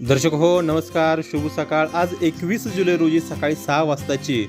दर्शक हो नमस्कार शुभ सकाळ. आज एकवीस जुलै रोजी सकाळी सहा वाजताची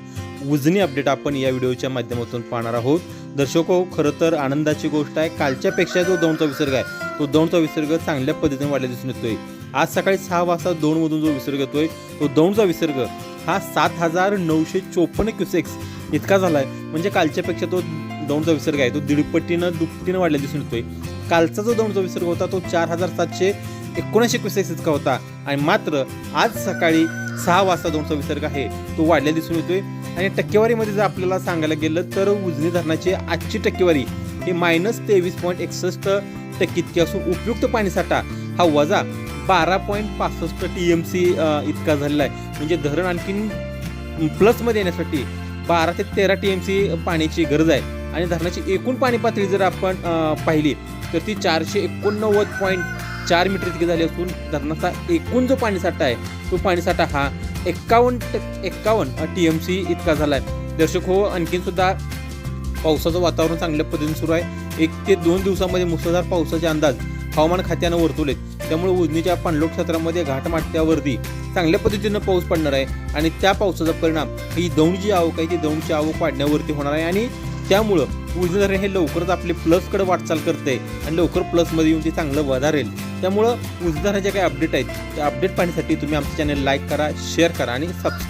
उजनी अपडेट आपण या व्हिडिओच्या माध्यमातून पाहणार आहोत. दर्शक हो खरं तर आनंदाची गोष्ट आहे. कालच्यापेक्षा जो दौंडचा विसर्ग आहे तो दौंडचा विसर्ग चांगल्या पद्धतीने वाढला दिसून येतोय. आज सकाळी सहा वाजता दौंडमधून जो विसर्ग येतोय तो दौंडचा विसर्ग हा सात हजार नऊशे चोपन्न क्युसेक्स इतका झाला आहे म्हणजे कालच्यापेक्षा तो दौंडचा विसर्ग आहे तो दीडपटीनं दुपटीनं वाढला दिसून येतोय. कालचा जो दौंडचा विसर्ग होता तो चार हजार सातशे एकोणीसशे एकवीस इतका होता आणि मात्र आज सकाळी सहा वाजता दोनचा विसर्ग आहे. तो वाढलेला दिसून येतोय. आणि टक्केवारीमध्ये जर आपल्याला सांगायला गेलं तर उजनी धरणाची आजची टक्केवारी ही मायनस तेवीस पॉईंट एकसष्ट टक्के इतकी असून उपयुक्त पाणीसाठा हा वजा बारा पॉईंट पासष्ट टी एम सी इतका झालेला आहे. म्हणजे धरण आणखीन प्लसमध्ये येण्यासाठी बारा ते तेरा टी एम सी पाण्याची गरज आहे. आणि धरणाची एकूण पाणी पातळी जर आपण पाहिली तर ती चारशे एकोणनव्वद पॉईंट चार मीटर इतकी झाली असून धरणाचा एकूण जो पाणीसाठा आहे तो पाणीसाठा हा एक्कावन्न टक्के एक्कावन्न टी एम सी इतका झाला आहे दर्शक हो आणखीन सुद्धा पावसाचं वातावरण चांगल्या पद्धतीने सुरू आहे. एक ते दोन दिवसामध्ये मुसळधार पावसाचे अंदाज हवामान खात्यानं वर्तवलेत. त्यामुळे उजनीच्या पाणलोट क्षेत्रामध्ये घाटमाट्यावरती चांगल्या पद्धतीनं पाऊस पडणार आहे आणि त्या पावसाचा परिणाम ही दौंड जी आवक आहे. ती दौंडची आवक वाढण्यावरती होणार आहे आणि त्यामुळं उजनी धरण हे लवकरच आपले प्लसकडे वाटचाल करते आणि लवकर प्लसमध्ये येऊन ते चांगलं वधारेल. त्यामुळं उजदाराच्या काही अपडेट आहेत त्या अपडेट पाहण्यासाठी तुम्ही आमचं चॅनल लाईक करा शेअर करा आणि सबस्क्राईब